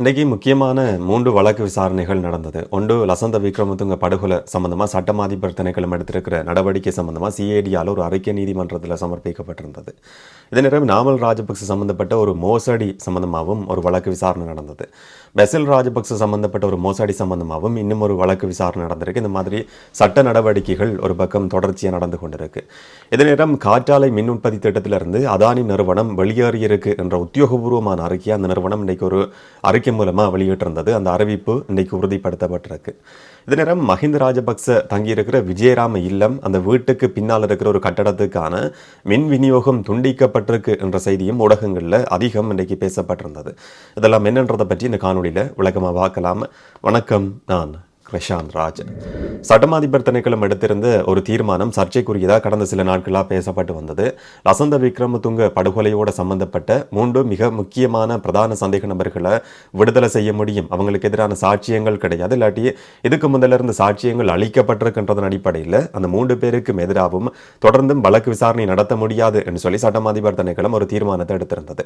இன்றைக்கு முக்கியமான மூன்று வழக்கு விசாரணைகள் நடந்தது. ஒன்று லசந்த விக்ரமதுங்க படுகொலை சம்பந்தமாக சட்டமாதிபர் திணைக்களம் எடுத்திருக்கிற நடவடிக்கை சம்பந்தமாக சிஏடியால் ஒரு அறிக்கை நீதிமன்றத்தில் சமர்ப்பிக்கப்பட்டிருந்தது. இதே நேரம் நாமல் ராஜபக்ச சம்பந்தப்பட்ட ஒரு மோசடி சம்பந்தமாகவும் ஒரு வழக்கு விசாரணை நடந்தது. பெசில் ராஜபக்ச சம்பந்தப்பட்ட ஒரு மோசடி சம்பந்தமாகவும் இன்னும் ஒரு வழக்கு விசாரணை நடந்திருக்கு. இந்த மாதிரி சட்ட நடவடிக்கைகள் ஒரு பக்கம் தொடர்ச்சியாக நடந்து கொண்டிருக்கு. இதே நேரம் காற்றாலை மின் உற்பத்தி திட்டத்திலிருந்து அதானி நிறுவனம் வெளியேறியிருக்கு என்ற உத்தியோகபூர்வமான அறிக்கையை அந்த நிறுவனம் இன்றைக்கு ஒரு அறிக்கை மூலமாக வெளியிட்டிருந்தது. அந்த அறிவிப்பு இன்றைக்கு உறுதிப்படுத்தப்பட்டிருக்கு. இதே நேரம் மஹிந்த ராஜபக்ச தங்கியிருக்கிற விஜயராம இல்லம் அந்த வீட்டுக்கு பின்னால் இருக்கிற ஒரு கட்டடத்துக்கான மின் விநியோகம் துண்டிக்கப்பட்டிருக்கு என்ற செய்தியும் ஊடகங்களில் அதிகம் இன்றைக்கு பேசப்பட்டிருந்தது. இதெல்லாம் என்னன்றதை பற்றி இந்த காணொலியில் விளக்கமாக பார்க்கலாம். வணக்கம் நான் பிரசாந்த் ராஜ் சட்டமாதிபர் திணைக்களம் எடுத்திருந்த ஒரு தீர்மானம் சர்ச்சைக்குரியதாக கடந்த சில நாட்களாக பேசப்பட்டு வந்தது. லசந்த விக்ரமதுங்க படுகொலையோடு சம்பந்தப்பட்ட மூன்று மிக முக்கியமான பிரதான சந்தேக நபர்களை விடுதலை செய்ய முடியும். அவங்களுக்கு எதிரான சாட்சியங்கள் கிடையாது. இல்லாட்டி இதுக்கு முதல்ல சாட்சியங்கள் அளிக்கப்பட்டிருக்கின்றதன் அடிப்படையில் அந்த மூன்று பேருக்கும் எதிராகவும் தொடர்ந்தும் வழக்கு விசாரணை நடத்த முடியாது என்று சொல்லி சட்டமாதிபர் திணைக்களம் ஒரு தீர்மானத்தை எடுத்திருந்தது.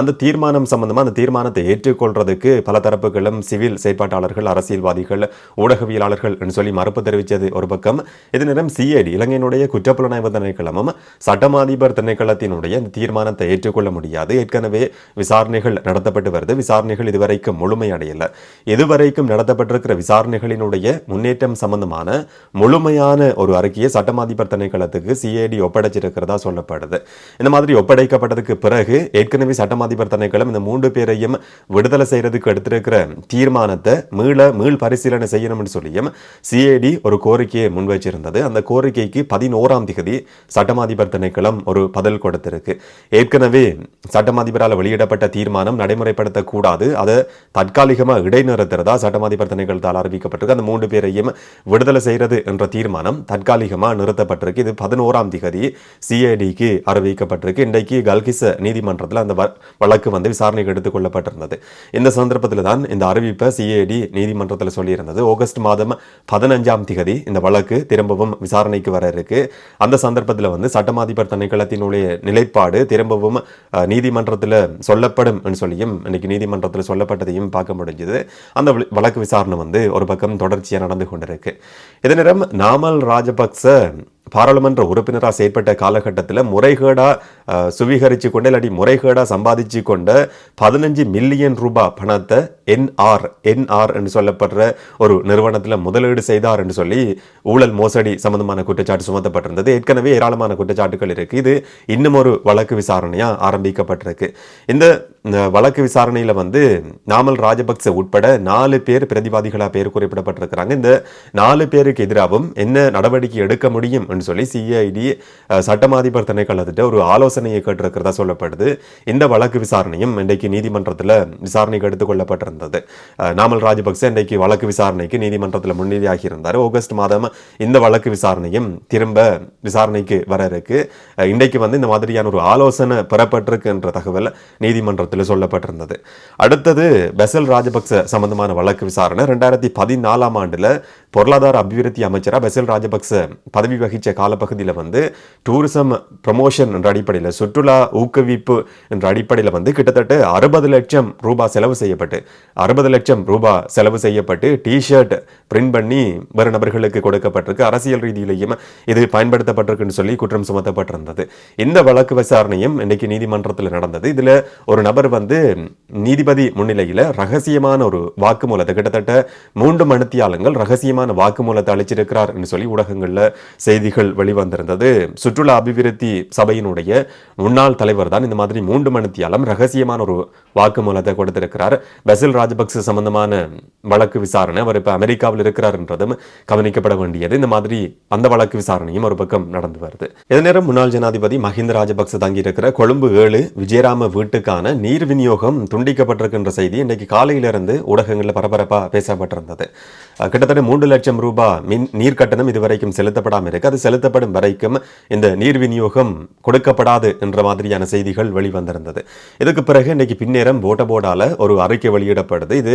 அந்த தீர்மானம் சம்பந்தமாக அந்த தீர்மானத்தை ஏற்றுக்கொள்றதுக்கு பல தரப்புகளும் சிவில் செயற்பாட்டாளர்கள் அரசியல்வாதிகள் ஊடகவியலாளர்கள் என்று சொல்லி மறுப்பு தெரிவித்தது ஒரு பக்கம். இது நேரம் சிஐடி இலங்கையினுடைய குற்றப்புலனாய்வு திணைக்களமும் சட்டமாதிபர் திணைக்களத்தினுடைய இந்த தீர்மானத்தை ஏற்றுக்கொள்ள முடியாது. ஏற்கனவே விசாரணைகள் நடத்தப்பட்டு வருது. விசாரணைகள் இதுவரைக்கும் முழுமையடையல. இதுவரைக்கும் நடத்தப்பட்டிருக்கிற விசாரணைகளினுடைய முன்னேற்றம் சம்பந்தமான முழுமையான ஒரு அறிக்கையை சட்டமாதிபர் திணைக்களத்துக்கு சிஐடி ஒப்படைச்சிருக்கிறதா சொல்லப்படுது. இந்த மாதிரி ஒப்படைக்கப்பட்டதுக்கு பிறகு ஏற்கனவே சட்டமாதிபர் திணைக்களம் இந்த மூன்று பேரையும் விடுதலை செய்யறதுக்கு எடுத்திருக்கிற தீர்மானத்தை மீள மீள் பரிசீலனை செய்யணும் செய்யணும்னு சொல்லியும் சிஐடி ஒரு கோரிக்கையை முன்வைச்சிருந்தது. அந்த கோரிக்கைக்கு பதினோராம் திகதி சட்டமாதிபர் திணைக்களம் ஒரு பதில் கொடுத்திருக்கு. ஏற்கனவே சட்டமாதிபரால் வெளியிடப்பட்ட தீர்மானம் நடைமுறைப்படுத்தக்கூடாது. அதை தற்காலிகமாக இடைநிறுத்துறதா சட்டமாதிபர் திணைக்களத்தால் அறிவிக்கப்பட்டிருக்கு. அந்த மூன்று பேரையும் விடுதலை செய்கிறது என்ற தீர்மானம் தற்காலிகமாக நிறுத்தப்பட்டிருக்கு. இது பதினோராம் திகதி சிஐடிக்கு அறிவிக்கப்பட்டிருக்கு. இன்றைக்கு கல்கிச நீதிமன்றத்தில் அந்த வழக்கு வந்து விசாரணைக்கு எடுத்துக் கொள்ளப்பட்டிருந்தது. இந்த சந்தர்ப்பத்தில் தான் இந்த அறிவிப்பை சிஐடி நீதிமன்றத்தில் சொல்லியிருந்தது. ஆகஸ்ட் மாதம் பதினஞ்சாம் திகதி இந்த வழக்கு திரும்பவும் விசாரணைக்கு வர இருக்கு. அந்த சந்தர்ப்பத்தில் வந்து சட்டமாதிபர் திணைக்களத்தினுடைய நிலைப்பாடு திரும்பவும் நீதிமன்றத்தில் சொல்லப்படும் என்று சொல்லியும் இன்னைக்கு நீதிமன்றத்தில் சொல்லப்பட்டதையும் பார்க்க முடிஞ்சது. அந்த வழக்கு விசாரணை வந்து ஒரு பக்கம் தொடர்ச்சியாக நடந்து கொண்டிருக்கு. இதே நேரம் நாமல் ராஜபக்ச பாராளுமன்ற உறுப்பினராக செயற்பட்ட காலகட்டத்தில் முறைகேடாக சுவீகரித்து சுவீகரிச்சு கொண்டு இல்லாட்டி முறைகேடாக சம்பாதிச்சு கொண்ட பதினஞ்சு மில்லியன் ரூபாய் பணத்தை என்ஆர் என்ஆர் என்று சொல்லப்படுற ஒரு நிறுவனத்தில் முதலீடு செய்தார் என்று சொல்லி ஊழல் மோசடி சம்பந்தமான குற்றச்சாட்டு சுமத்தப்பட்டிருந்தது. ஏற்கனவே ஏராளமான குற்றச்சாட்டுகள் இருக்குது இது இன்னும் ஒரு வழக்கு விசாரணையாக ஆரம்பிக்கப்பட்டிருக்கு. இந்த வழக்கு விசாரணையில் வந்து நாமல் ராஜபக்ச உட்பட நாலு பேர் பிரதிவாதிகளாக பேர் குறிப்பிடப்பட்டிருக்கிறாங்க. இந்த நாலு பேருக்கு எதிராகவும் என்ன நடவடிக்கை எடுக்க முடியும் என்று சொல்லி சிஐடி சட்டமாதிபர் திணைக்களத்திட்ட ஒரு ஆலோசனையை கேட்டிருக்கிறதா சொல்லப்படுது. இந்த வழக்கு விசாரணையும் இன்றைக்கு நீதிமன்றத்தில் விசாரணைக்கு எடுத்துக்கொள்ளப்பட்டிருந்தது நாமல் ராஜபக்ச இன்றைக்கு வழக்கு விசாரணைக்கு நீதிமன்றத்தில் முன்னிலையாகி இருந்தார். ஆகஸ்ட் மாதம் இந்த வழக்கு விசாரணையும் திரும்ப விசாரணைக்கு வர இருக்கு. இன்றைக்கு வந்து இந்த மாதிரியான ஒரு ஆலோசனை பெறப்பட்டிருக்குன்ற தகவல் நீதிமன்றத்தில் சொல்லப்பட்டிருந்தது. அடுத்தது பெசல் ராஜபக்ச சம்பந்தமான வழக்கு விசாரணை. ரெண்டாயிரத்தி பதினாலாம் ஆண்டில் பொருளாதார அபிவிருத்தி அமைச்சராக பெசல் ராஜபக்ச பதவி வகித்த காலப்பகுதியில் வந்து டூரிசம் ப்ரமோஷன் என்ற அடிப்படையில் சுற்றுலா ஊக்குவிப்பு என்ற அடிப்படையில் வந்து கிட்டத்தட்ட அறுபது லட்சம் ரூபாய் செலவு செய்யப்பட்டு அறுபது லட்சம் ரூபாய் செலவு செய்யப்பட்டு டிஷர்ட் பிரிண்ட் பண்ணி வேறு நபர்களுக்கு கொடுக்கப்பட்டிருக்கு. அரசியல் ரீதியிலையும் இது பயன்படுத்தப்பட்டிருக்குன்னு சொல்லி குற்றம் சுமத்தப்பட்டிருந்தது. இந்த வழக்கு விசாரணையும் இன்னைக்கு நீதிமன்றத்தில் நடந்தது. இதுல ஒரு நபர் நபர் வந்து நீதிபதி முன்னிலையில் ரகசியமான ஒரு வாக்குமூலத்தை கிட்டத்தட்ட மூன்று மணித்தியாலங்கள் ரகசியமான வாக்குமூலத்தை அளிச்சிருக்கிறார் என்று சொல்லி ஊடகங்களில் செய்திகள் வெளிவந்திருந்தது. சுற்றுலா அபிவிருத்தி சபையினுடைய முன்னாள் தலைவர் தான் இந்த மாதிரி மூன்று மணித்தியாலம் ரகசியமான ஒரு வாக்குமூலத்தை கொடுத்திருக்கிறார். பெசில் ராஜபக்ச சம்பந்தமான வழக்கு விசாரணை அவர் இப்போ அமெரிக்காவில் இருக்கிறார் என்றதும் கவனிக்கப்பட வேண்டியது. இந்த மாதிரி அந்த வழக்கு விசாரணையும் ஒரு பக்கம் நடந்து வருது. இதே நேரம் முன்னாள் ஜனாதிபதி மஹிந்த ராஜபக்ச தங்கியிருக்கிற கொழும்பு ஏழு விஜயராம வீட்டுக்கான நீர் விநியோகம் துண்டிக்கப்பட்டிருக்கின்ற செய்தி இன்றைக்கு காலையிலிருந்து ஊடகங்களில் பரபரப்பாக பேசப்பட்டிருந்தது. கிட்டத்தட்ட மூன்று லட்சம் ரூபாய் மின் நீர் கட்டணம் இதுவரைக்கும் செலுத்தப்படாமல் இருக்கு. அது செலுத்தப்படும் வரைக்கும் இந்த நீர் விநியோகம் கொடுக்கப்படாது என்ற மாதிரியான செய்திகள் வெளிவந்திருந்தது. இதுக்கு பிறகு இன்றைக்கு பின்னேரம் போட்டபோடால ஒரு அறிக்கை வெளியிடப்படுது. இது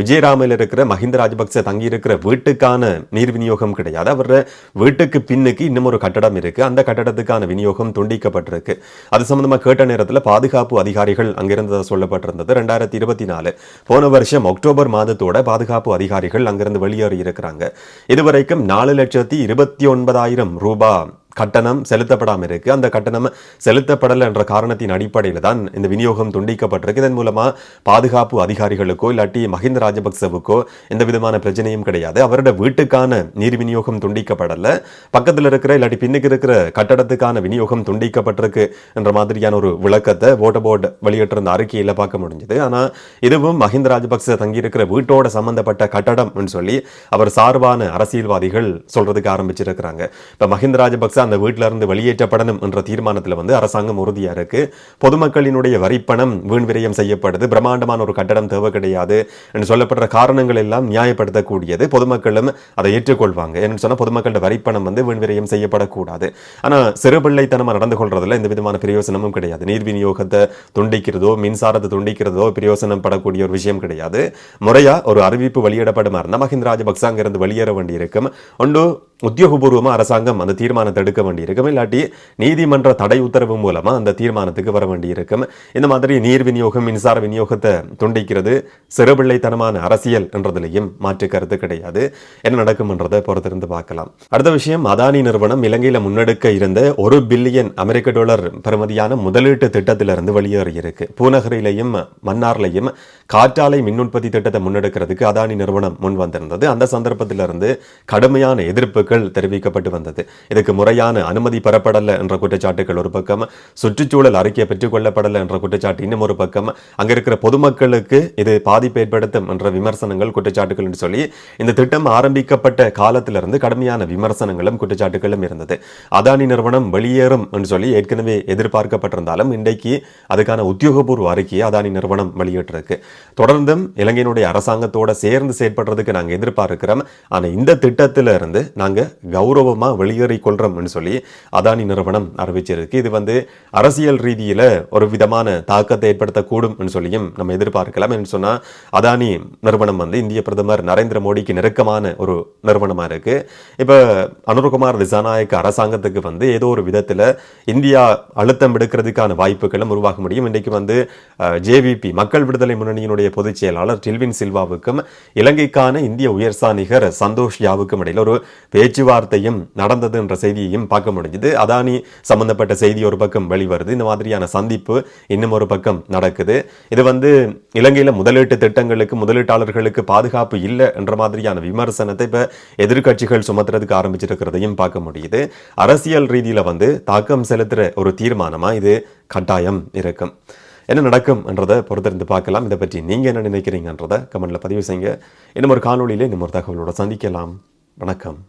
விஜயராமில் இருக்கிற மஹிந்த ராஜபக்ச தங்கியிருக்கிற வீட்டுக்கான நீர் விநியோகம் கிடையாது. அவர் வீட்டுக்கு பின்னுக்கு இன்னும் ஒரு கட்டடம் இருக்கு. அந்த கட்டடத்துக்கான விநியோகம் துண்டிக்கப்பட்டிருக்கு. அது சம்பந்தமாக கேட்ட நேரத்தில் பாதுகாப்பு அதிகாரிகள் அங்கே அங்கிருந்ததாக சொல்லப்பட்டிருந்தது. ரெண்டாயிரத்தி இருபத்தி நாலு போன வருஷம் அக்டோபர் மாதத்தோட பாதுகாப்பு அதிகாரிகள் அங்கிருந்து வெளியேறி இருக்கிறாங்க இதுவரைக்கும் நாலு லட்சத்தி இருபத்தி ஒன்பதாயிரம் ரூபாய் கட்டணம் செலுத்தப்படாமல் இருக்கு. அந்த கட்டணம் செலுத்தப்படலை என்ற காரணத்தின் அடிப்படையில் தான் இந்த விநியோகம் துண்டிக்கப்பட்டிருக்கு. இதன் மூலமா பாதுகாப்பு அதிகாரிகளுக்கோ இல்லாட்டி மஹிந்த ராஜபக்சவுக்கோ எந்த விதமான பிரச்சனையும் கிடையாது. அவரோட வீட்டுக்கான நீர் விநியோகம் துண்டிக்கப்படலை. பக்கத்தில் இருக்கிற இல்லாட்டி பின்னுக்கு இருக்கிற கட்டடத்துக்கான விநியோகம் துண்டிக்கப்பட்டிருக்கு என்ற மாதிரியான ஒரு விளக்கத்தை ஓட்ட போர்டு வெளியிட்டிருந்த அறிக்கையில் பார்க்க முடிஞ்சது. ஆனா இதுவும் மஹிந்த ராஜபக்ச தங்கியிருக்கிற வீட்டோட சம்பந்தப்பட்ட கட்டடம் சொல்லி அவர் சார்பான அரசியல்வாதிகள் சொல்றதுக்கு ஆரம்பிச்சிருக்கிறாங்க. இப்போ மஹிந்த ராஜபக்ச அந்த வீட்டிலிருந்து வெளியேற்றப்படணும் என்ற தீர்மானத்தில் வந்து அரசாங்கம் உறுதியாக இருக்கு. பொதுமக்களினுடைய வரிப்பணம் வீண் விரயம் செய்யப்படுது. பிரம்மாண்டமான ஒரு கட்டடம் தேவை கிடையாது என்று சொல்லப்படுற காரணங்கள் எல்லாம் நியாயப்படுத்தக்கூடியது. பொதுமக்களும் அதை ஏற்றுக்கொள்வாங்க. என்று சொன்னா பொதுமக்களோட வரிப்பணம் வந்து வீண் விரயம் செய்யப்படக்கூடாது. ஆனால் சிறுபிள்ளைத்தனமாக நடந்து கொள்றதுல எந்த விதமான பிரயோசனமும் கிடையாது. நீர் விநியோகத்தை துண்டிக்கிறதோ மின்சாரத்தை துண்டிக்கிறதோ பிரயோசனம் படக்கூடிய ஒரு விஷயம் கிடையாது. முறையாக ஒரு அறிவிப்பு வெளியிடப்படுமா இருந்தால் மஹிந்த ராஜபக்ச வெளியேற வேண்டியிருக்கும். ஒன்று உத்தியோகபூர்வமாக அரசாங்கம் அந்த தீர்மானத்தை எடுக்க வேண்டியிருக்கும். இல்லாட்டி நீதிமன்ற தடை உத்தரவு மூலமாக அந்த தீர்மானத்துக்கு வர வேண்டியிருக்கும். இந்த மாதிரி நீர் விநியோகம் மின்சார விநியோகத்தை துண்டிக்கிறது சிறுபிள்ளைத்தனமான அரசியல் என்றதுலையும் மாற்று கருத்து கிடையாது. என்ன நடக்கும் என்றதை பொறுத்திருந்து பார்க்கலாம். அடுத்த விஷயம் அதானி நிறுவனம் இலங்கையில் முன்னெடுக்க இருந்த ஒரு பில்லியன் அமெரிக்க டாலர் பெறுமதியான முதலீட்டு திட்டத்திலிருந்து வெளியேறியிருக்கு. பூநகரிலையும் மன்னார்லையும் காற்றாலை மின் உற்பத்தி திட்டத்தை முன்னெடுக்கிறதுக்கு அதானி நிறுவனம் முன் வந்திருந்தது அந்த சந்தர்ப்பத்திலிருந்து கடுமையான எதிர்ப்புகள் தெரிவிக்கப்பட்டு வந்தது. இதுக்கு முறையான அனுமதி பெறப்படலை என்ற குற்றச்சாட்டுகள் ஒரு பக்கம் சுற்றுச்சூழல் அறிக்கை பெற்றுக்கொள்ளப்படலை என்ற குற்றச்சாட்டு இன்னும் ஒரு பக்கம் அங்கே இருக்கிற பொதுமக்களுக்கு இது பாதிப்பு ஏற்படுத்தும் என்ற விமர்சனங்கள் குற்றச்சாட்டுகள் என்று சொல்லி இந்த திட்டம் ஆரம்பிக்கப்பட்ட காலத்திலிருந்து கடுமையான விமர்சனங்களும் குற்றச்சாட்டுகளும் இருந்தது. அதானி நிறுவனம் வெளியேறும் என்று சொல்லி ஏற்கனவே எதிர்பார்க்கப்பட்டிருந்தாலும் இன்றைக்கு அதுக்கான உத்தியோகபூர்வ அறிக்கையை அதானி நிறுவனம் வெளியிட்டிருக்கு. தொடர்ந்தும் இலங்கையினுடைய அரசாங்கத்தோட சேர்ந்து செயற்படுறதுக்கு நாங்கள் எதிர்பார்க்கிறோம். ஆனால் இந்த திட்டத்திலிருந்து நாங்கள் நாங்கள் கௌரவமாக வெளியேறி கொள்றோம்னு சொல்லி அதானி நிறுவனம் அறிவிச்சிருக்கு. இது வந்து அரசியல் ரீதியில் ஒரு விதமான தாக்கத்தை ஏற்படுத்தக்கூடும்னு சொல்லியும் நம்ம எதிர்பார்க்கலாம் என்று சொன்னா அதானி நிறுவனம் வந்து இந்திய பிரதமர் நரேந்திர மோடிக்கு நெருக்கமான ஒரு நிறுவனமாக இருக்கு. இப்போ அனுர்குமார் திசாநாயக்க அரசாங்கத்துக்கு வந்து ஏதோ ஒரு விதத்தில் இந்தியா அழுத்தம் எடுக்கிறதுக்கான வாய்ப்புகளும் உருவாக முடியும். இன்றைக்கு வந்து ஜேவிபி மக்கள் விடுதலை முன்னணியினுடைய பொதுச் செயலாளர் டில்வின் சில்வாவுக்கும் இலங்கைக்கான இந்திய உயர்சானிகர் சந்தோஷ் யாவுக்கும் இடையில் ஒரு பேச்சுவார்த்தையும் நடந்தது என்ற செய்தியையும் பார்க்க முடிஞ்சுது. அதானி சம்பந்தப்பட்ட செய்தி ஒரு பக்கம் வெளிவருது. இந்த மாதிரியான சந்திப்பு இன்னும் ஒரு பக்கம் நடக்குது. இது வந்து இலங்கையில் முதலீட்டு திட்டங்களுக்கு முதலீட்டாளர்களுக்கு பாதுகாப்பு இல்லை என்ற மாதிரியான விமர்சனத்தை இப்போ எதிர்க்கட்சிகள் சுமத்துறதுக்கு ஆரம்பிச்சிருக்கிறதையும் பார்க்க முடியுது. அரசியல் ரீதியில் வந்து தாக்கம் செலுத்துகிற ஒரு தீர்மானமாக இது கட்டாயம் இருக்கும். என்ன நடக்கும் என்றதை பொறுத்திருந்து பார்க்கலாம். இதை பற்றி நீங்கள் என்ன நினைக்கிறீங்கன்றதை கமெண்டில் பதிவு செய்யுங்க. இன்னும் ஒரு காணொலியில் இன்னும் ஒரு தகவலோட சந்திக்கலாம். வணக்கம்.